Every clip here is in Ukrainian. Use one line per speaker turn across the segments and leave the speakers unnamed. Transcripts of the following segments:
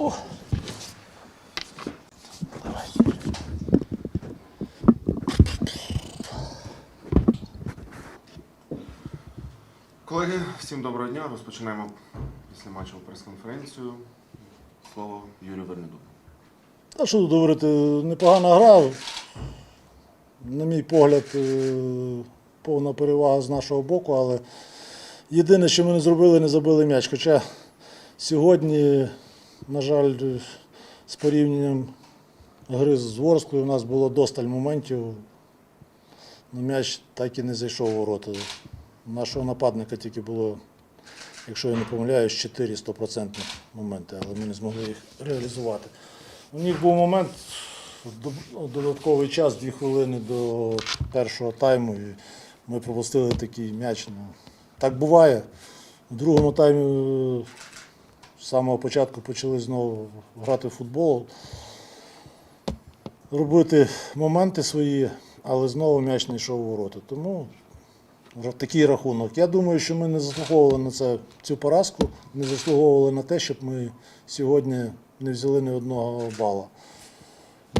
О.
Колеги, всім доброго дня. Розпочинаємо після матчу прес-конференцію. Слово Юрію Вернеду.
Та що тут говорити, непогана гра. На мій погляд, е, повна перевага з нашого боку, але єдине, що ми не зробили, не забили м'яч. Хоча сьогодні, на жаль, з порівнянням гри з Ворсклою у нас було досталь моментів. На м'яч так і не зайшов у ворота. Нашого нападника тільки було, якщо я не помиляюсь, 4 стопроцентні моменти, але ми не змогли їх реалізувати. У них був момент, до- додатковий час, дві хвилини до першого тайму, і ми пропустили такий м'яч. Ну, так буває. У другому таймі з самого початку почали знову грати в футбол, робити моменти свої, але знову м'яч не йшов у ворота. Тому такий рахунок. Я думаю, що ми не заслуговували на це, цю поразку, не заслуговували на те, щоб ми сьогодні не взяли ні одного бала.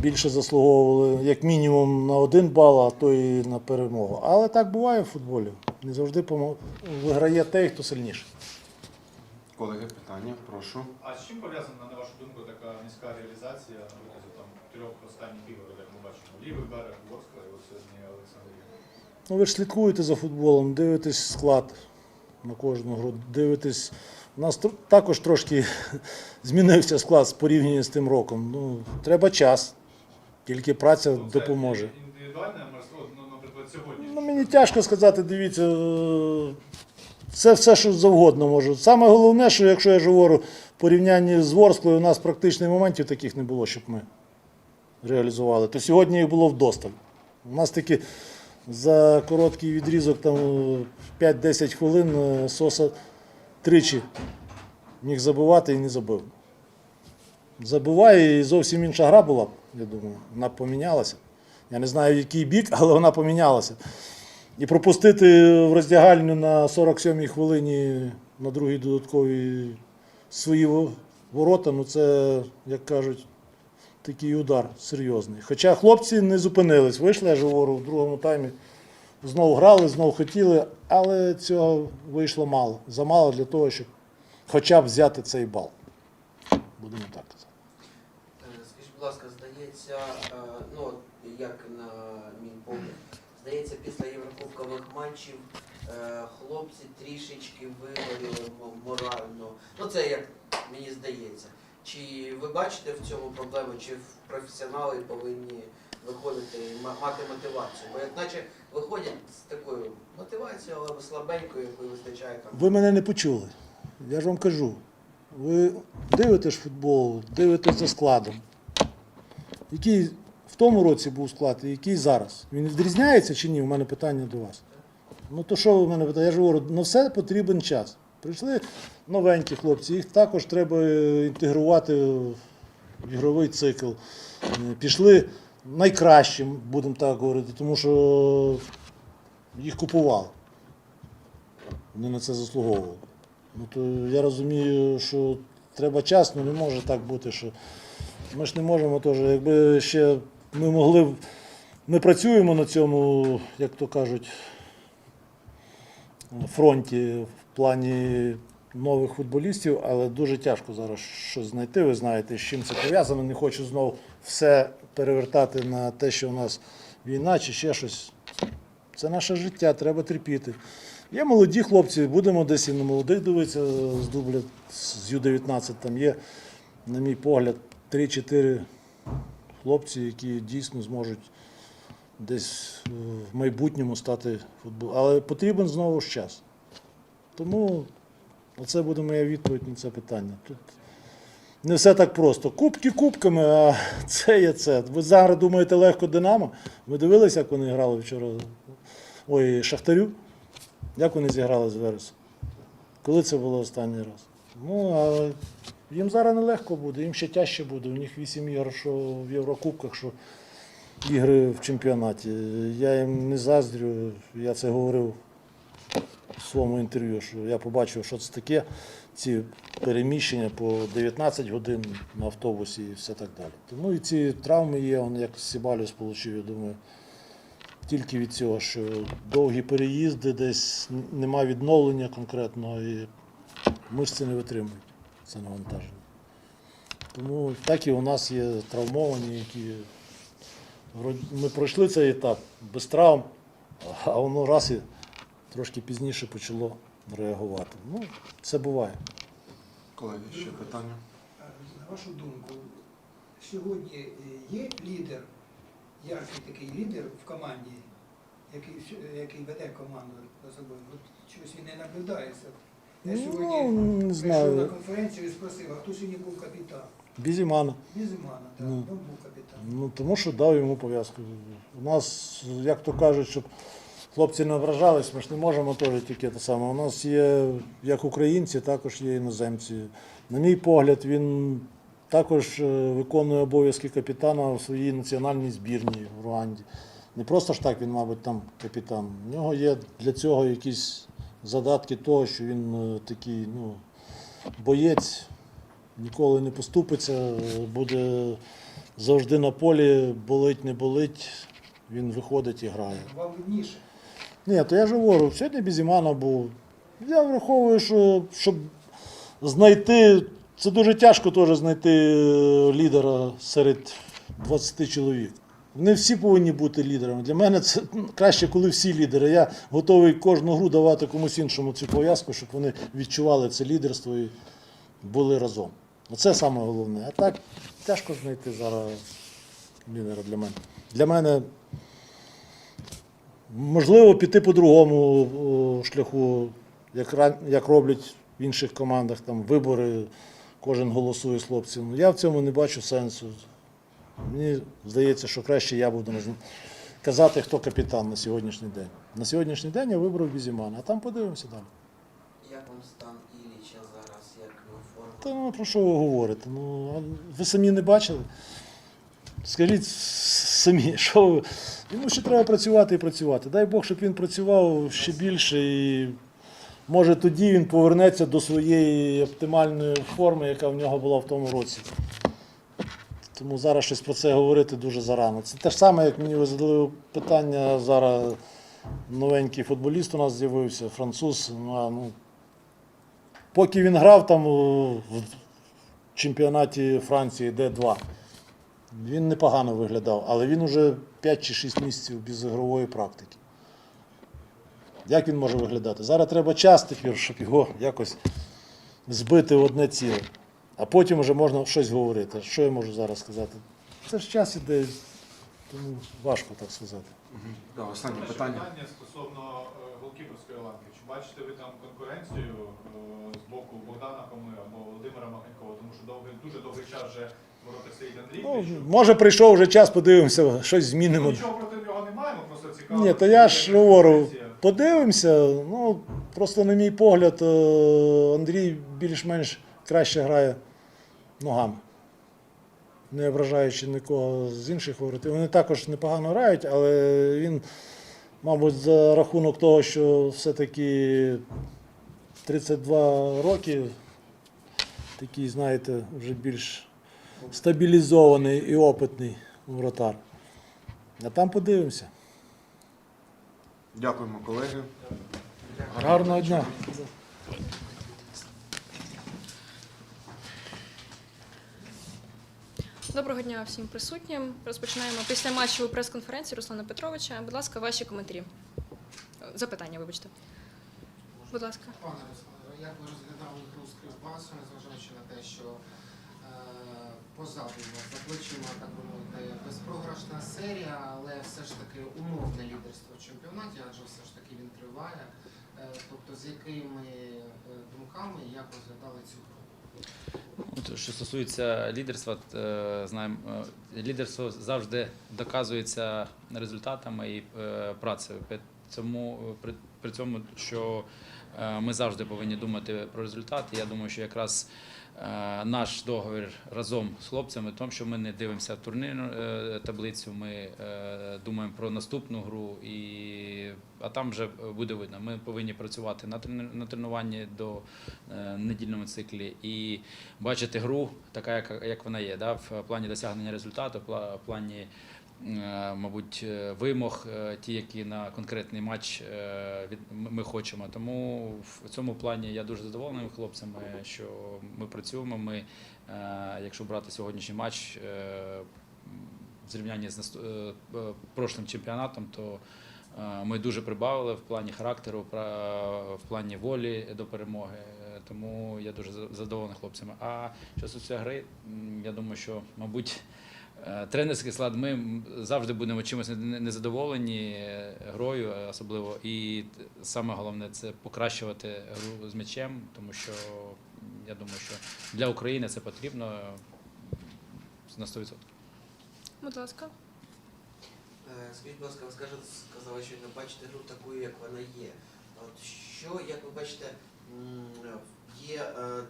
Більше заслуговували як мінімум на один бал, а то і на перемогу. Але так буває в футболі. Не завжди виграє той, хто сильніший.
Колеги, питання, прошу.
А з чим пов'язана, на вашу думку, така низька реалізація на протязі там трьох останніх ігор, як ми бачимо? Лівий берег Ворскла і от сьогодні Олександрія.
Ну, ви ж слідкуєте за футболом, дивитесь склад на кожну гру, дивитесь. У нас також трошки змінився склад з порівняння з тим роком. Ну, треба час, тільки праця
Ну, це
допоможе.
Індивідуальне ну, наприклад, сьогодні.
Ну, мені тяжко сказати, дивіться, це все, що завгодно може. Саме головне, що якщо я ж говорю, в порівнянні з Ворсклою, у нас практично моментів таких не було, щоб ми реалізували. То сьогодні їх було вдосталь. У нас таки за короткий відрізок, там е, 5-10 хвилин, е, Соса тричі міг забивати і не забив. Забиває і зовсім інша гра була, я думаю. Вона помінялася. Я не знаю, в який бік, але вона помінялася. І пропустити в роздягальню на 47-й хвилині на другій додатковій свої ворота, ну це, як кажуть, такий удар серйозний. Хоча хлопці не зупинились, вийшли, я ж в другому таймі знову грали, знову хотіли, але цього вийшло мало. Замало для того, щоб хоча б взяти цей бал. Будемо так казати.
Е, Скажіть, будь ласка, здається, е, ну як на мій погляд, здається, після єврокубкових матчів е, хлопці трішечки вигоріли морально. Ну це як мені здається. Чи ви бачите в цьому проблему, чи професіонали повинні виходити і мати мотивацію? Бо як наче виходять з такою мотивацією, але слабенькою, якої вистачає там.
Ви мене не почули. Я ж вам кажу. Ви дивитесь футбол, дивитесь за складом. Який тому році був склад, і який зараз? Він відрізняється чи ні? У мене питання до вас. Ну то що ви мене питаєте? Я ж говорю, на все потрібен час. Прийшли новенькі хлопці, їх також треба е, інтегрувати в ігровий цикл. Е, Пішли найкращим, будемо так говорити, тому що їх купували. Вони на це заслуговували. Ну, то я розумію, що треба час, але не може так бути, що ми ж не можемо теж, якби ще ми могли. Ми працюємо на цьому, як то кажуть, фронті в плані нових футболістів, але дуже тяжко зараз щось знайти. Ви знаєте, з чим це пов'язано. Не хочу знову все перевертати на те, що у нас війна чи ще щось. Це наше життя, треба терпіти. Є молоді хлопці, будемо десь і на молодих дивитися з дубля з Ю-19. Там є, на мій погляд, 3-4 хлопці, які дійсно зможуть десь е, в майбутньому стати футболом. Але потрібен знову ж час. Тому оце буде моя відповідь на це питання. Тут не все так просто. Кубки кубками, а це є це. Ви зараз думаєте легко Динамо? Ви дивилися, як вони грали вчора? Ой, Шахтарю? Як вони зіграли з Вересом? Коли це було останній раз? Ну, а їм зараз нелегко буде, їм ще тяжче буде. У них 8 ігор, що в Єврокубках, що ігри в чемпіонаті. Я їм не заздрю, я це говорив в своєму інтерв'ю, що я побачив, що це таке, ці переміщення по 19 годин на автобусі і все так далі. Тому і ці травми є, он як Сібалюс отримав, я думаю, тільки від цього, що довгі переїзди, десь нема відновлення конкретного, і мишці не витримують це навантаження. Тому так і у нас є травмовані, які ми пройшли цей етап без травм, а воно раз і трошки пізніше почало реагувати. Ну, це буває.
Колеги, ще питання.
На вашу думку, сьогодні є лідер, яркий такий лідер в команді, який, який веде команду за собою? От чогось він не наблюдається. Я
Ну,
сьогодні
не
прийшов
знаю.
на конференцію і спросив, а хто сьогодні був капітан?
Бізімана.
Бізимана, так,
Ну.
він був капітан.
Ну, тому що дав йому пов'язку. У нас, як то кажуть, щоб хлопці не ображались, ми ж не можемо теж тільки те саме. У нас є як українці, також є іноземці. На мій погляд, він також е, виконує обов'язки капітана в своїй національній збірній в Руанді. Не просто ж так він, мабуть, там капітан. У нього є для цього якісь задатки того, що він е, такий ну, боєць, ніколи не поступиться, буде завжди на полі, болить, не болить, він виходить і грає.
Вам видніше.
Ні, то я ж говорю, сьогодні Бізімана був. Я враховую, що щоб знайти, це дуже тяжко теж знайти е, лідера серед 20 чоловік. Не всі повинні бути лідерами. Для мене це краще, коли всі лідери. Я готовий кожну гру давати комусь іншому цю пов'язку, щоб вони відчували це лідерство і були разом. Оце саме головне. А так тяжко знайти зараз лідера для мене. Для мене Можливо, піти по другому шляху, як, як роблять в інших командах, там вибори, кожен голосує з хлопців. Ну, Я в цьому не бачу сенсу. Мені здається, що краще я буду казати, хто капітан на сьогоднішній день. На сьогоднішній день я вибрав Бізімана, а там подивимося далі.
Як вам стан Ілліча зараз, як форма?
Та ну, про що ви говорите? Ну, а ви самі не бачили? Скажіть самі, що ви. Йому ще треба працювати і працювати. Дай Бог, щоб він працював ще більше і може тоді він повернеться до своєї оптимальної форми, яка в нього була в тому році. Тому зараз щось про це говорити дуже зарано. Це те ж саме, як мені ви задали питання зараз. Новенький футболіст у нас з'явився, француз. Ну, ну, поки він грав там в чемпіонаті Франції Д2, він непогано виглядав, але він уже 5 чи 6 місяців без ігрової практики. Як він може виглядати? Зараз треба час тепер, щоб його якось збити в одне ціле. А потім вже можна щось говорити. Що я можу зараз сказати? Це ж час іде, тому важко так сказати.
Да, останнє питання.
питання стосовно е, голкіперської ланки. Чи бачите ви там конкуренцію е, з боку Богдана Хоми або Володимира Махенкова? Тому що довгий, дуже довгий час вже ворота стоїть Андрій
Ну,
Кліщук.
може, прийшов вже час, подивимося, щось
Ну,
змінимо.
Нічого проти нього не маємо, просто цікаво.
Ні, то я ж говорю, подивимося. Ну, просто, на мій погляд, е, Андрій більш-менш краще грає ногами. Не ображаючи нікого з інших воротів. Вони також непогано грають, але він, мабуть, за рахунок того, що все-таки 32 роки, такий, знаєте, вже більш стабілізований і опитний воротар. А там подивимося.
Дякуємо, колеги.
Гарного дня.
Доброго дня всім присутнім. Розпочинаємо після матчу прес-конференції Руслана Петровича. Будь ласка, ваші коментарі. Запитання, вибачте. Будь ласка.
Пане Руслане, як ви розглядали гру з Кривбасом, незважаючи на те, що е, позаду за плечима, так би мовити, безпрограшна серія, але все ж таки умовне лідерство в чемпіонаті, адже все ж таки він триває. Е, тобто з якими е, думками як розглядали цю гру?
Що стосується лідерства, е, знаємо, е, лідерство завжди доказується результатами і е, працею. Цьому, при, при цьому, що ми завжди повинні думати про результат. Я думаю, що якраз наш договір разом з хлопцями, тому що ми не дивимося турнірну таблицю, ми думаємо про наступну гру, і, а там вже буде видно. Ми повинні працювати на, тренуванні до е, недільному циклі і бачити гру, така, як, вона є, да, в плані досягнення результату, в плані е, мабуть, е, вимог, е, ті, які на конкретний матч е, ми хочемо. Тому в цьому плані я дуже задоволений хлопцями, що ми працюємо. Ми, е, якщо брати сьогоднішній матч е, в зрівнянні з е, е, прошлим чемпіонатом, то е, ми дуже прибавили в плані характеру, в плані волі до перемоги. Е, Тому я дуже задоволений хлопцями. А що стосується гри, я думаю, що, мабуть, Е, Тренерський склад, ми завжди будемо чимось незадоволені е, грою, е, особливо. І саме головне це покращувати гру з м'ячем, тому що я думаю, що для України це потрібно е, на 100%.
Будь ласка.
Е, Скажіть, будь ласка, ви сказали, що не бачите гру такою, як вона є. От що, як ви бачите, є е,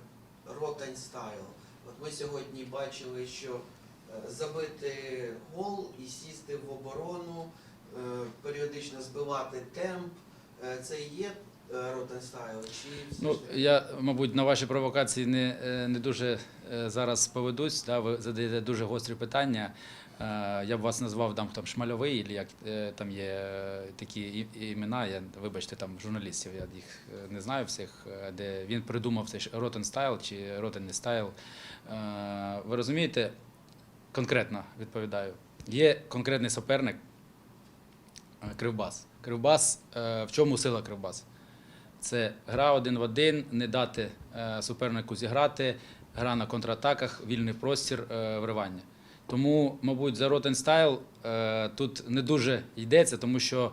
ротань стайл. От ми сьогодні бачили, що е, забити гол і сісти в оборону, е, періодично збивати темп. е, Це і є е, ротань стайл? Чи
Ну, я, мабуть, на ваші провокації не, е, не дуже е, зараз поведусь. Да? Ви задаєте дуже гострі питання. Е, Я б вас назвав там, там шмальовий, як е, там є е, такі імена. Я вибачте, там журналістів. Я їх не знаю всіх, де він придумав цей Rotten Style чи Style. Е, Ви розумієте, конкретно відповідаю. Є конкретний суперник Кривбас. Кривбас, в чому сила Кривбас? Це гра один в один, не дати супернику зіграти, гра на контратаках, вільний простір, вривання. Тому, мабуть, за Rotten Style е, тут не дуже йдеться, тому що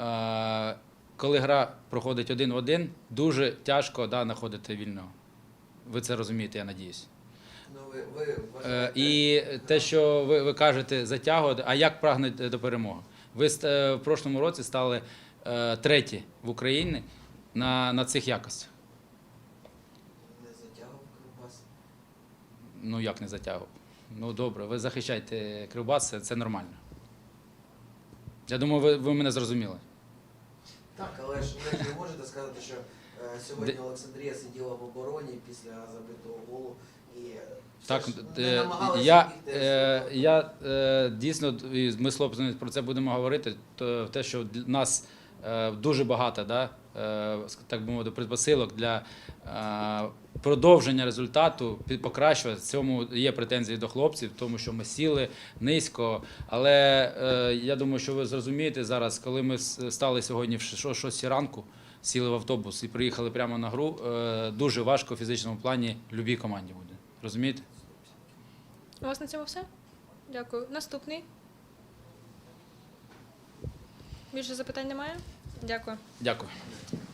е, коли гра проходить один в один, дуже тяжко да, знаходити вільного. Ви це розумієте, я надіюсь.
Ну, ви, ви
Е,
вважаєте,
І те, що ви, ви кажете, затягувати, а як прагнуть до перемоги? Ви е, в прошлому році стали е, треті в Україні на, на цих якостях.
не затягував Кривбас?
Ну як не затягував? Ну добре, ви захищаєте Кривбас, це, це нормально. Я думаю, ви, ви мене зрозуміли.
Так, але ж ви можете сказати, що е, сьогодні
Де-
Олександрія сиділа в обороні після забитого голу і е, все
Так,
ж
е,
намагалася
я,
бігти
е, я е, дійсно, і ми з хлопцями про це будемо говорити. То те, що для нас е, дуже багато, да, так би мовити, предпосилок для е, продовження результату, покращувати. В цьому є претензії до хлопців, тому що ми сіли низько. Але е, я думаю, що ви зрозумієте зараз, коли ми стали сьогодні в 6 ранку. Сіли в автобус і приїхали прямо на гру. е, Дуже важко в фізичному плані любій команді буде. Розумієте?
У вас на цьому все? Дякую. Наступний. Більше запитань немає? Дякую.
Дякую.